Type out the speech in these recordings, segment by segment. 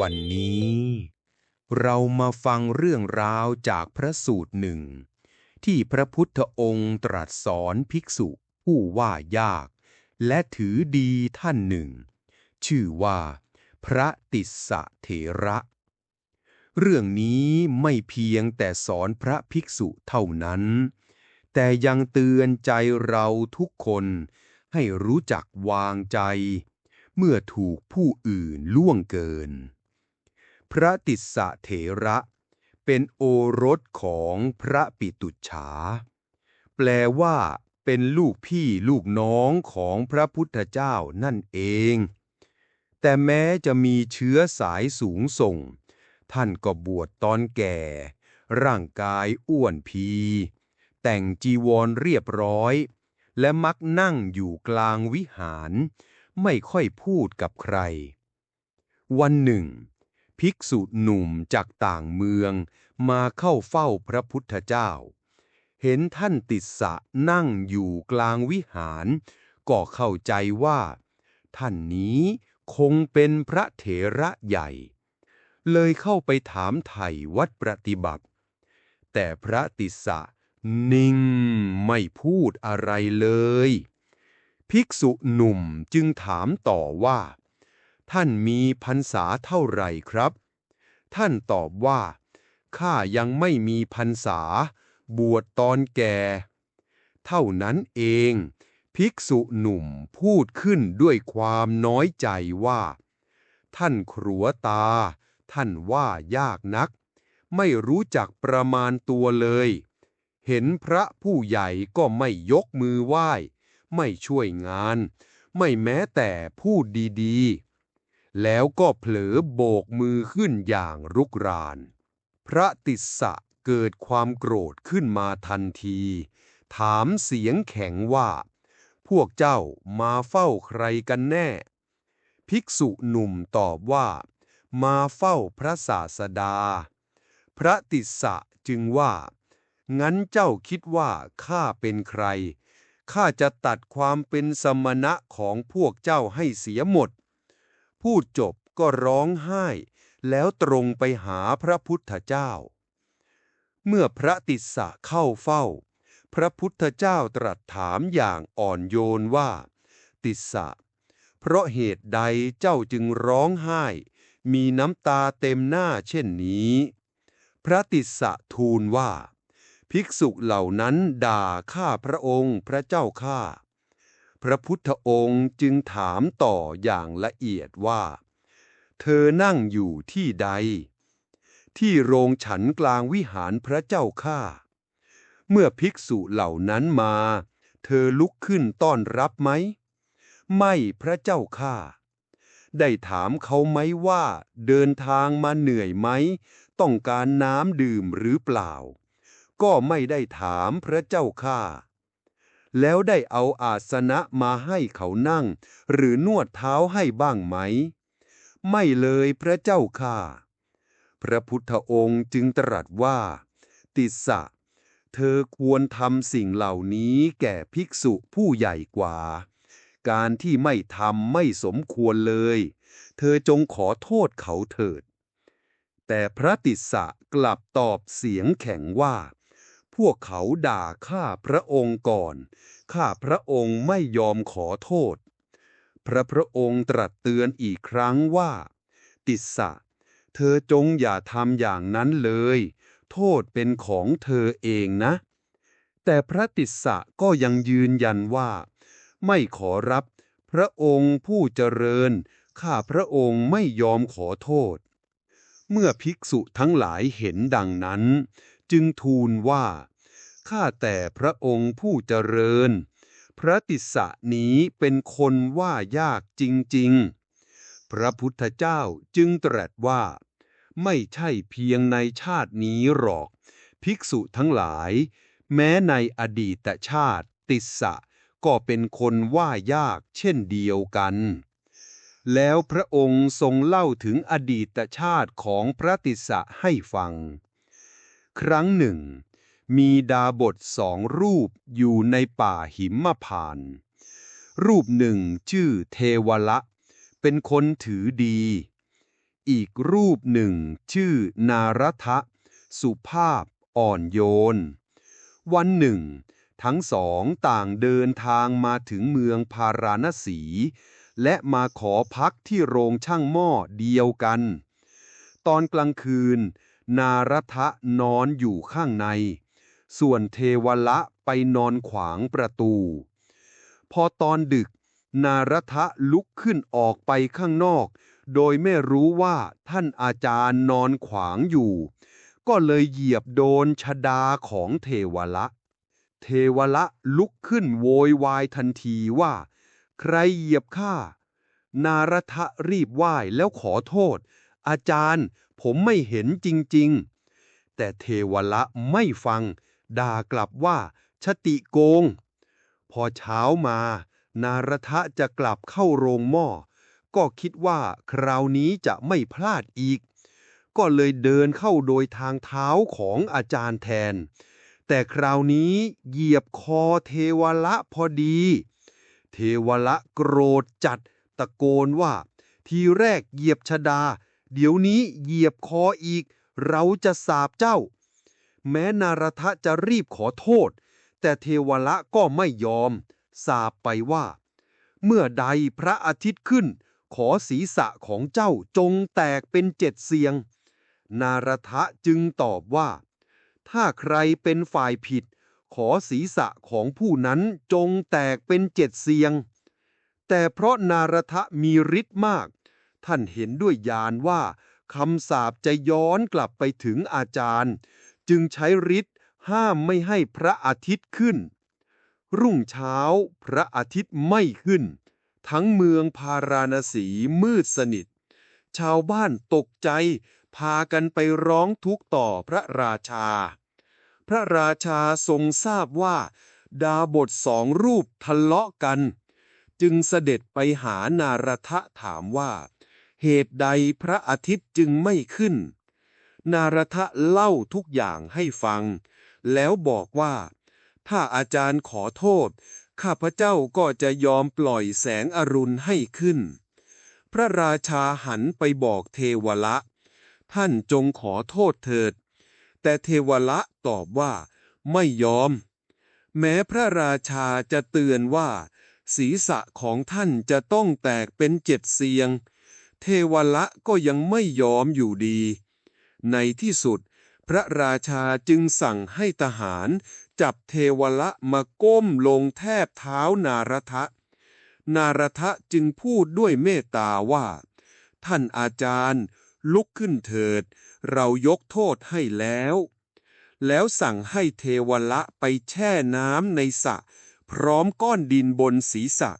วันนี้ เรามาฟังเรื่องราวจากพระสูตรหนึ่ง ที่พระพุทธองค์ตรัสสอนภิกษุผู้ว่ายาก และถือดีท่านหนึ่ง ชื่อว่า พระติสเถระ เรื่องนี้ไม่เพียงแต่สอนพระภิกษุเท่านั้น แต่ยังเตือนใจเราทุกคนให้รู้จักวางใจ เมื่อถูกผู้อื่นล่วงเกิน พระติสะเถระ เป็นโอรสของพระปิตุฉา แปลว่า เป็นลูกพี่ลูกน้องของพระพุทธเจ้านั่นเอง แต่แม้จะมีเชื้อสายสูงส่ง ท่านก็บวชตอนแก่ ร่างกายอ้วนพี แต่งจีวรเรียบร้อย และมักนั่งอยู่กลางวิหาร ไม่ค่อยพูดกับใคร วันหนึ่ง ภิกษุหนุ่มจากต่างเมือง มาเข้าเฝ้าพระพุทธเจ้า เห็นท่านติดสะนั่งอยู่กลางวิหาร ก็เข้าใจว่า ท่านนี้คงเป็นพระเถระใหญ่ เลยเข้าไปถามไถ่วัดปฏิบัติ แต่พระติสสะนิ่งไม่พูดอะไรเลย ภิกษุหนุ่มจึงถามต่อว่า ท่านมีพรรษาเท่าไหร่ครับ ท่านตอบว่า ข้ายังไม่มีพรรษา บวชตอนแก่ เท่านั้นเอง ภิกษุหนุ่มพูดขึ้นด้วยความน้อยใจว่า ท่านครัวตา ท่านว่ายากนัก ไม่รู้จักประมาณตัวเลย เห็นพระผู้ใหญ่ก็ไม่ยกมือไหว้ ไม่ช่วยงาน ไม่แม้แต่พูดดีๆ แล้วก็เผลอโบกมือขึ้นอย่างรุกราน พระติสสะเกิดความโกรธขึ้นมาทันที ถามเสียงแข็งว่า พวกเจ้ามาเฝ้าใครกันแน่ ภิกษุหนุ่มตอบว่า มาเฝ้าพระศาสดา พระติสสะจึงว่า งั้นเจ้าคิดว่าข้าเป็นใคร ข้าจะตัดความเป็นสมณะของพวกเจ้าให้เสียหมด พูดจบก็ร้องไห้ แล้วตรงไปหาพระพุทธเจ้า เมื่อพระติสสะเข้าเฝ้า พระพุทธเจ้าตรัสถามอย่างอ่อนโยนว่า ติสสะ เพราะเหตุใดเจ้าจึงร้องไห้ มีน้ำตาเต็มหน้าเช่นนี้ พระติสสะทูลว่า ภิกษุเหล่านั้นด่าข้าพระองค์พระเจ้าข้า พระพุทธองค์จึงถามต่ออย่างละเอียดว่า เธอนั่งอยู่ที่ใด ที่โรงฉันกลางวิหารพระเจ้าข้าเมื่อภิกษุเหล่านั้นมา เธอลุกขึ้นต้อนรับไหม ไม่พระเจ้าข้าได้ถามเขาไหมว่า เดินทางมาเหนื่อยไหม ต้องการน้ำดื่มหรือเปล่า ก็ไม่ได้ถามพระเจ้าข้า แล้วได้เอาอาสนะมาให้เขานั่ง หรือนวดเท้าให้บ้างไหม ไม่เลยพระเจ้าข้าพระพุทธองค์จึงตรัสว่า ติสสะ เธอควรทำสิ่งเหล่านี้แก่ภิกษุผู้ใหญ่กว่า การที่ไม่ทำไม่สมควรเลย เธอจงขอโทษเขาเถิด แต่พระติสสะกลับตอบเสียงแข็งว่า พวกเขาด่าข้าพระองค์ก่อน ข้าพระองค์ไม่ยอมขอโทษ พระพระองค์ตรัสเตือนอีกครั้งว่า ติสสะ เธอจงอย่าทำอย่างนั้นเลย โทษเป็นของเธอเองนะ แต่พระติสสะก็ยังยืนยันว่า ไม่ขอรับ พระองค์ผู้เจริญ ข้าพระองค์ไม่ยอมขอโทษ เมื่อภิกษุทั้งหลายเห็นดังนั้นจึงทูลว่า ข้าแต่พระองค์ผู้เจริญ พระติสะนี้เป็นคนว่ายากจริงๆ พระพุทธเจ้าจึงตรัสว่า ไม่ใช่เพียงในชาตินี้หรอก ภิกษุทั้งหลาย แม้ในอดีตชาติติสะก็เป็นคนว่ายากเช่นเดียวกัน แล้วพระองค์ทรงเล่าถึงอดีตชาติของพระติสสะให้ฟัง ครั้งหนึ่ง มีดาบทสองรูปอยู่ในป่าหิมพานต์รูปหนึ่งชื่อเทวละเป็นคนถือดี อีกรูปหนึ่งชื่อนารทะ สุภาพอ่อนโยน วันหนึ่ง ทั้งสองต่างเดินทางมาถึงเมืองพาราณสี และมาขอพักที่โรงช่างหม้อเดียวกัน ตอนกลางคืน นารทะนอนอยู่ข้างใน ส่วนเทวละไปนอนขวางประตู พอตอนดึก นารทะลุกขึ้นออกไปข้างนอก โดยไม่รู้ว่าท่านอาจารย์นอนขวางอยู่ ก็เลยเหยียบโดนชดาของเทวละ เทวละลุกขึ้นโวยวายทันทีว่า ใครเหยียบข้านารทะรีบไหว้แล้วขอโทษ อาจารย์ผมไม่เห็นจริง ๆ แต่เทวละไม่ฟัง ด่ากลับว่าชติโกง พอเช้ามา นารทะจะกลับเข้าโรงหม้อ ก็คิดว่าคราวนี้จะไม่พลาดอีก ก็เลยเดินเข้าโดยทางเท้าของอาจารย์แทน แต่คราวนี้เหยียบคอเทวละพอดี เทวละโกรธจัดตะโกนว่า ทีแรกเหยียบชดา เดี๋ยวนี้เหยียบคออีก เราจะสาบเจ้า แม้นารทะจะรีบขอโทษ แต่เทวละก็ไม่ยอม สาบไปว่า เมื่อใดพระอาทิตย์ขึ้น ขอศีรษะของเจ้าจงแตกเป็นเจ็ดเสียง นารทะจึงตอบว่า ถ้าใครเป็นฝ่ายผิด ขอศีรษะของผู้นั้นจงแตกเป็นเจ็ดเสียง แต่เพราะนารทะมีฤทธิ์มาก ท่านเห็นด้วยญาณว่าคำสาปจะย้อนกลับไปถึงอาจารย์ จึงใช้ฤทธิ์ห้ามไม่ให้พระอาทิตย์ขึ้น รุ่งเช้าพระอาทิตย์ไม่ขึ้น ทั้งเมืองพาราณสีมืดสนิท ชาวบ้านตกใจพากันไปร้องทุกข์ต่อพระราชา พระราชาทรงทราบว่า ดาบทสองรูปทะเลาะกัน จึงเสด็จไปหานารทะถามว่า เหตุใดพระอาทิตย์จึงไม่ขึ้น นารทะเล่าทุกอย่างให้ฟัง แล้วบอกว่า ถ้าอาจารย์ขอโทษ ข้าพเจ้าก็จะยอมปล่อยแสงอรุณให้ขึ้น พระราชาหันไปบอกเทวละท่านจงขอโทษเถิด แต่เทวละตอบว่า ไม่ยอม แม้พระราชาจะเตือนว่า ศีรษะของท่านจะต้องแตกเป็นเจ็ดเสียง เทวละก็ยังไม่ยอมอยู่ดี ในที่สุด พระราชาจึงสั่งให้ทหาร จับเทวละมาก้มลงแทบเท้านารทะ นารทะจึงพูดด้วยเมตตาว่า ท่านอาจารย์ ลุกขึ้นเถิด เรายกโทษให้แล้ว แล้วสั่งให้เทวละไปแช่น้ำในสระพร้อมก้อนดินบนศีรษะ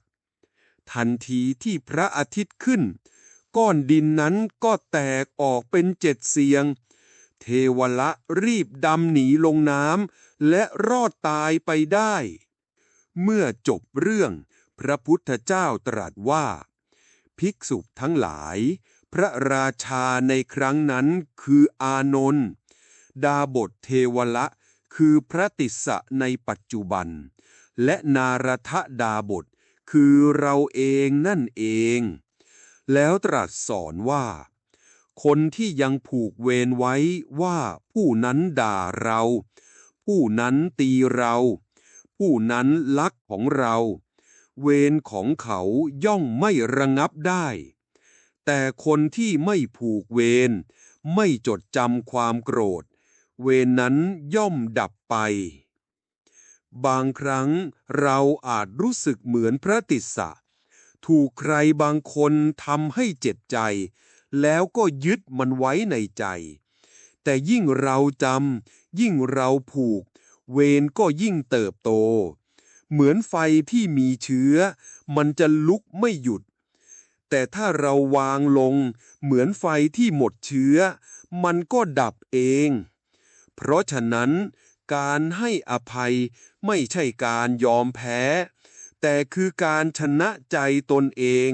ทันทีที่พระอาทิตย์ขึ้น ก้อนดินนั้นก็แตกออกเป็นเจ็ดเสียง เทวละรีบดำหนีลงน้ำและรอดตายไปได้ เมื่อจบเรื่อง พระพุทธเจ้าตรัสว่า ภิกษุทั้งหลาย พระราชาในครั้งนั้นคืออานนท์ดาบทเทวละคือพระติสะในปัจจุบัน และนารทดาบทคือเราเองนั่นเอง แล้วตรัสสอนว่า คนที่ยังผูกเวรไว้ว่าผู้นั้นด่าเรา ผู้นั้นตีเรา ผู้นั้นลักของเรา เวรของเขาย่อมไม่ระงับได้ แต่คนที่ไม่ผูกเวรไม่จดจำความโกรธ เวรนั้นย่อมดับไป บางครั้งเราอาจรู้สึกเหมือนพระติสสะ ถูกใครบางคนทำให้เจ็บใจ แล้วก็ยึดมันไว้ในใจ แต่ยิ่งเราจำยิ่งเราผูก เวรก็ยิ่งเติบโต เหมือนไฟที่มีเชื้อ มันจะลุกไม่หยุด แต่ถ้าเราวางลง เหมือนไฟที่หมดเชื้อ มันก็ดับเอง เพราะฉะนั้นการให้อภัยไม่ใช่การยอมแพ้ แต่คือการชนะใจตนเอง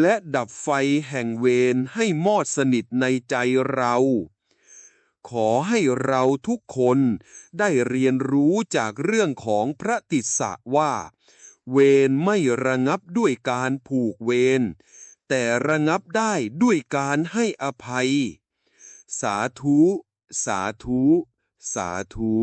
และดับไฟแห่งเวรให้มอดสนิทในใจเรา ขอให้เราทุกคนได้เรียนรู้จากเรื่องของพระติสสะว่า เวรไม่ระงับด้วยการผูกเวรแต่ระงับได้ด้วยการให้อภัย สาธุ สาธุ สาธุ